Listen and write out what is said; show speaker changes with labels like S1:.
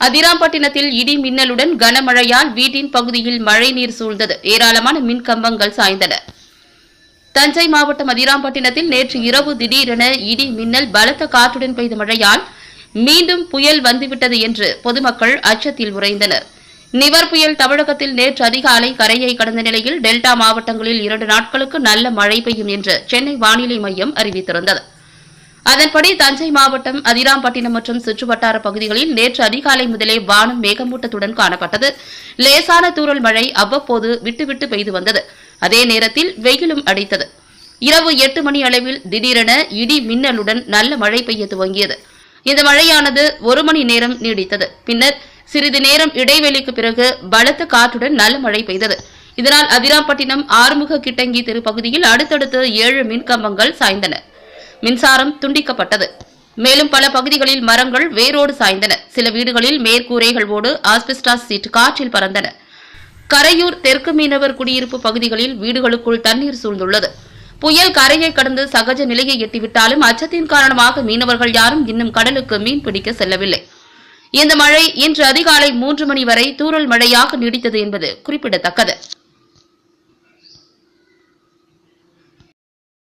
S1: அதிராம்பட்டினத்தில் இடி மின்னலுடன் கனமழையால் வீட்டின் பகுதியில் மழைநீர் சூழ்ந்தது. ஏராளமான மின் கம்பங்கள் சாய்ந்தன. தஞ்சை மாவட்டம் அதிராம்பட்டினத்தில் நேற்று இரவு திடீரென இடி மின்னல் பலத்த காற்றுடன் பெய்த மழையால் மீண்டும் புயல் வந்துவிட்டது என்று பொதுமக்கள் அச்சத்தில் உறைந்தனர். நிவர் புயல் தமிழகத்தில் நேற்று அதிகாலை கரையை கடந்த நிலையில் டெல்டா மாவட்டங்களில் இரண்டு நாட்களுக்கு நல்ல மழை பெய்யும் என்று சென்னை வானிலை மையம் அறிவித்திருந்தது. அதன்படி தஞ்சை மாவட்டம் அதிராம்பட்டினம் மற்றும் சுற்றுவட்டார பகுதிகளில் நேற்று அதிகாலை முதலே வானம் மேகமூட்டத்துடன் காணப்பட்டது. லேசான தூரல் மழை அவ்வப்போது விட்டுவிட்டு பெய்து வந்தது. அதே நேரத்தில் வெயிலும் அடித்தது. இரவு எட்டு மணி அளவில் திடீரென இடி மின்னலுடன் நல்ல மழை பெய்ய துவங்கியது. இந்த மழையானது ஒரு மணி நேரம் நீடித்தது. பின்னர் சிறிது நேரம் இடைவெளிக்கு பிறகு பலத்த காற்றுடன் நல்ல மழை பெய்தது. இதனால் அதிராம்பட்டினம் ஆறுமுக கிட்டங்கி தெரு பகுதியில் அடுத்தடுத்து ஏழு மின்கம்பங்கள் சாய்ந்தன. மின்சாரம் துண்டிக்கப்பட்டது. மேலும் பல பகுதிகளில் மரங்கள் வேரோடு சாய்ந்தன. சில வீடுகளில் மேற்கூரைகள் ஓடு ஆஸ்பெஸ்டாஸ் சீட் காற்றில் பறந்தன. கரையூர் தெற்கு மீனவர் குடியிருப்பு பகுதிகளில் வீடுகளுக்குள் தண்ணீர் சூழ்ந்துள்ளது. புயல் கரையை கடந்து சகஜ நிலையை எட்டிவிட்டாலும் அச்சத்தின் காரணமாக மீனவர்கள் யாரும் இன்னும் கடலுக்கு மீன் பிடிக்க செல்லவில்லை. இந்த மழை இன்று அதிகாலை மூன்று மணி வரை தூரல் மழையாக நீடித்தது என்பது குறிப்பிடத்தக்கது.